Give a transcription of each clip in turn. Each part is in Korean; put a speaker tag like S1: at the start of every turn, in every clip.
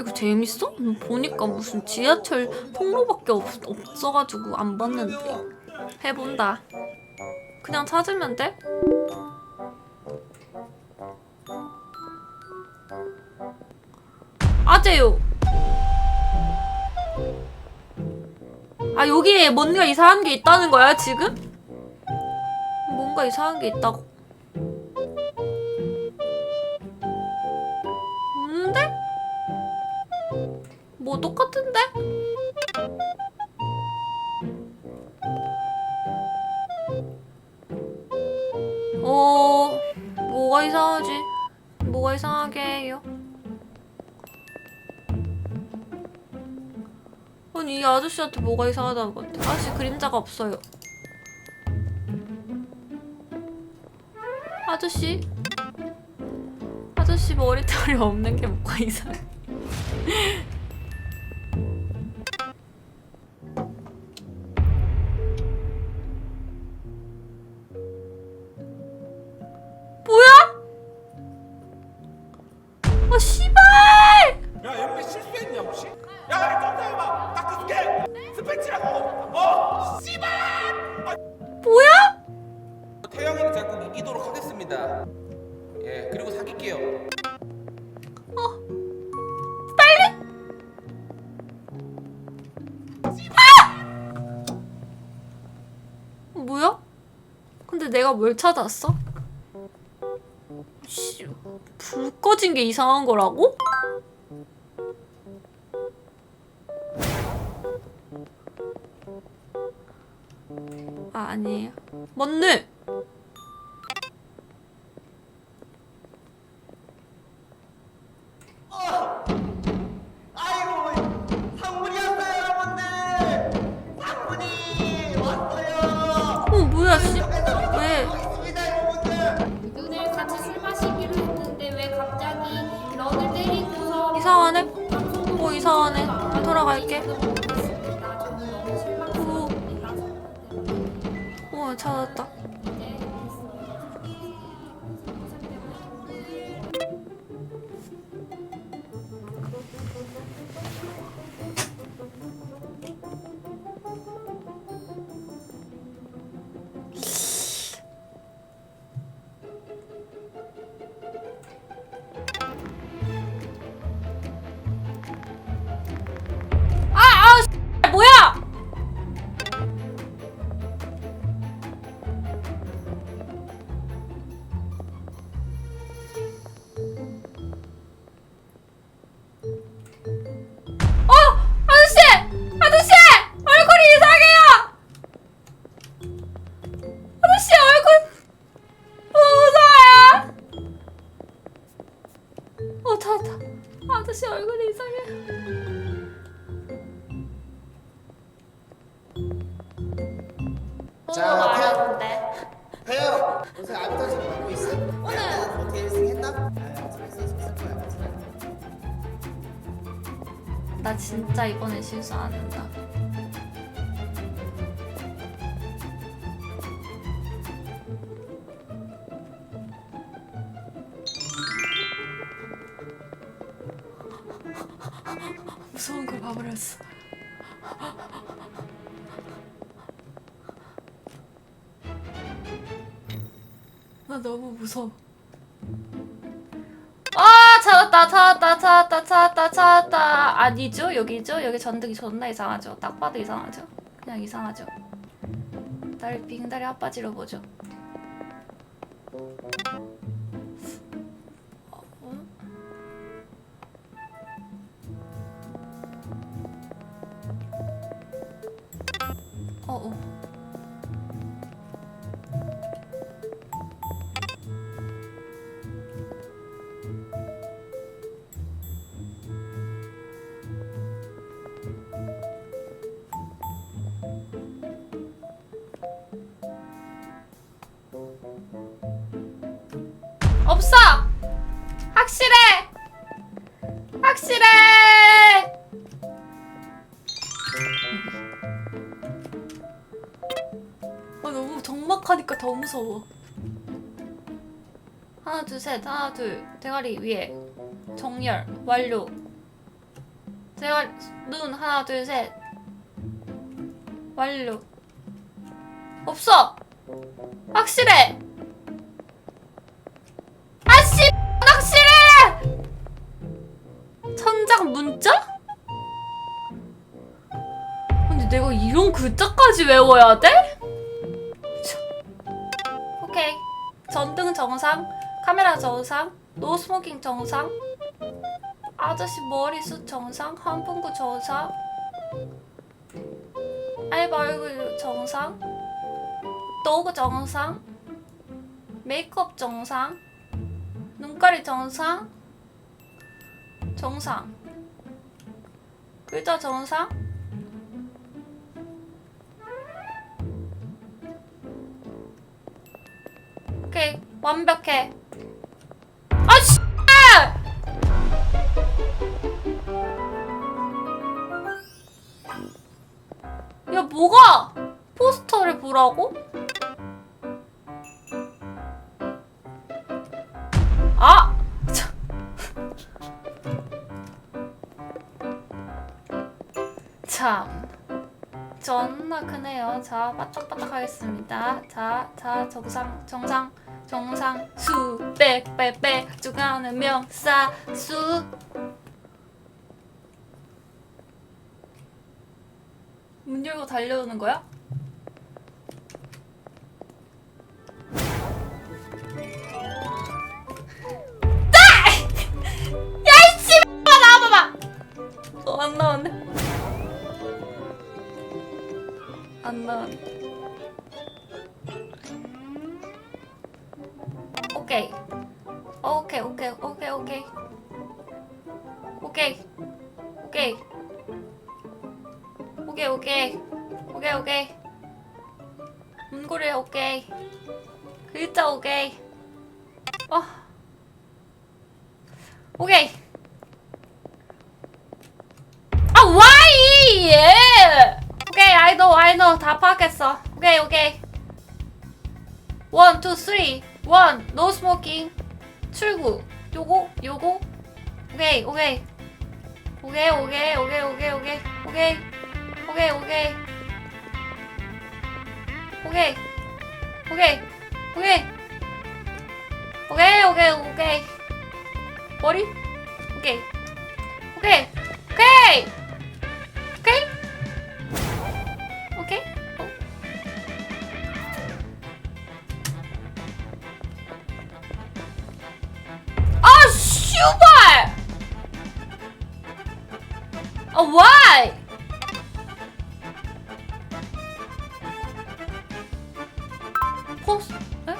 S1: 이거 재밌어? 음, 보니까 무슨 지하철 통로밖에 없, 없어가지고 안 봤는데 해본다 그냥 찾으면 돼? 아재요 아 여기에 뭔가 이상한 게 있다는 거야 지금? 뭔가 이상한 게 있다고 뭐 똑같은데? 어 뭐가 이상하지? 뭐가 이상하게 해요? 아니 이 아저씨한테 뭐가 이상하다는 것 같아 아저씨 그림자가 없어요 아저씨 아저씨 머리털이 없는 게 뭐가 이상해 뭐야? 아 씨발!
S2: 야 옆에 실수했냐 혹시? 야 빨리 좀 해봐 다크 스캔 스패치라고 어 씨발
S1: 뭐야?
S2: 태영이는 자꾸 이기도록 하겠습니다 예 그리고 사귈게요
S1: 뭐야? 근데 내가 뭘 찾았어? 씨, 불 꺼진 게 이상한 거라고? 아, 아니에요. 맞네!
S3: 저는 너무 실망스럽습니다.
S1: 어, 찾았다. 어 찾았다 아저씨 얼굴이 이상해요
S4: 자,
S1: 어,
S4: 태연.
S1: 알았는데
S4: 태영 요새 아비터 지금 받고 있어?
S1: 오늘.
S4: 야, 어떻게 1승 했나?
S1: 나 진짜 이번에 실수 안 한다 무서운 걸 봐버렸어. 나 너무 무서워. 아 찾았다 찾았다 찾았다 찾았다 찾았다. 아니죠? 여기죠? 여기 전등이 존나 이상하죠? 딱 봐도 이상하죠? 그냥 이상하죠? 다리 빙다리 핫바지로 보죠 없어! 확실해! 확실해! 아, 너무 적막하니까 더 무서워. 하나, 둘, 셋. 하나, 둘. 대가리 위에. 정렬. 완료. 제가 눈 하나 둘 셋 완료 없어 확실해 천장 문자? 근데 내가 이런 글자까지 외워야 돼? 참. 오케이 전등 정상 카메라 정상 노 스모킹 정상 아저씨 머리숱 정상 환풍구 정상 알바 얼굴 정상 도구 정상 메이크업 정상 눈가리 정상 정상 글자 정상 오케이 완벽해 아 씨! 야 뭐가 포스터를 보라고? 참 존나 크네요. 자 바짝바짝 하겠습니다. 자 자 정상 정상 정상 수 백 백백 주가는 명사 수. 문 열고 달려오는 거야? 나와봐봐. 어, 안 나왔네 Andan. Okay. Okay, okay, okay, okay. Okay. Okay. Okay, okay. Okay, okay. 문고래 오케이. 글자 오케이. 어. 오케이. know, I know. 다 파악했어. 오케이, 오케이. 원, 투, 쓰리. 원, 노 스모킹. 출구. 요거, 요거. 오케이, 오케이. 오케이, 오케이, 오케이, 오케이, 오케이. 오케이, 오케이, 오케이. 오케이. 오케이. 오케이. 오케이, 오케이, 오케이. 머리? 오케이. 오케이. 오케이! 슈발! 아 why? 포스 에?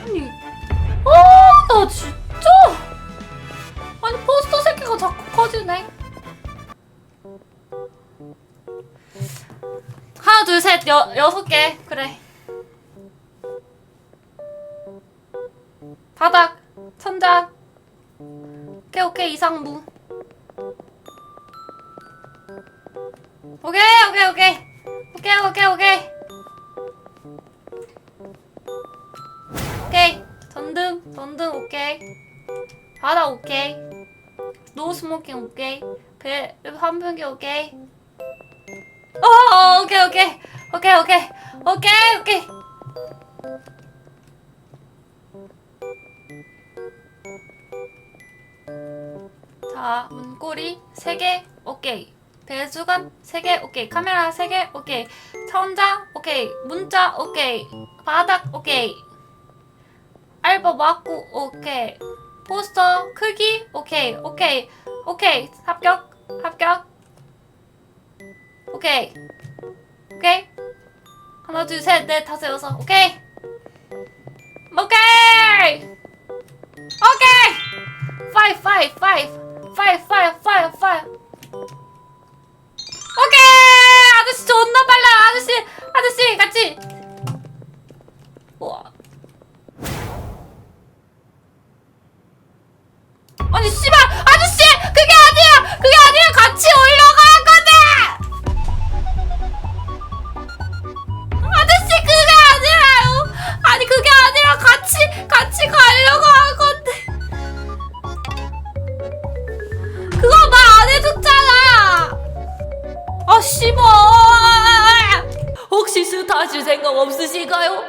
S1: 아니. 아 나 진짜? 아니 포스터 새끼가 자꾸 커지네. 하나 둘 셋 여섯 개. 그래 바닥 천장. 오케이 오케이 이상무. 오케이 오케이 오케이. 오케이 오케이 오케이. 오케이. 전등 전등 오케이. 바닥 오케이. 노 스모킹 오케이. 배 환풍기 오케이. 어 오케이 오케이. 오케이 오케이. 오케이 오케이 자 문고리 3개 오케이. 배수관 3개 오케이. 카메라 3개 오케이. 천장 오케이. 문자 오케이. 바닥 오케이. 알바 맞고 오케이. 포스터 크기 오케이 오케이. 오케이. 합격 합격. 오케이. 오케이. 하나 둘 셋 넷 다섯 여섯 오케이. 오케이! 오케이 파이파이파이파이 오케이 아저씨 존나 빨라 아저씨 하실 생각 없으신가요?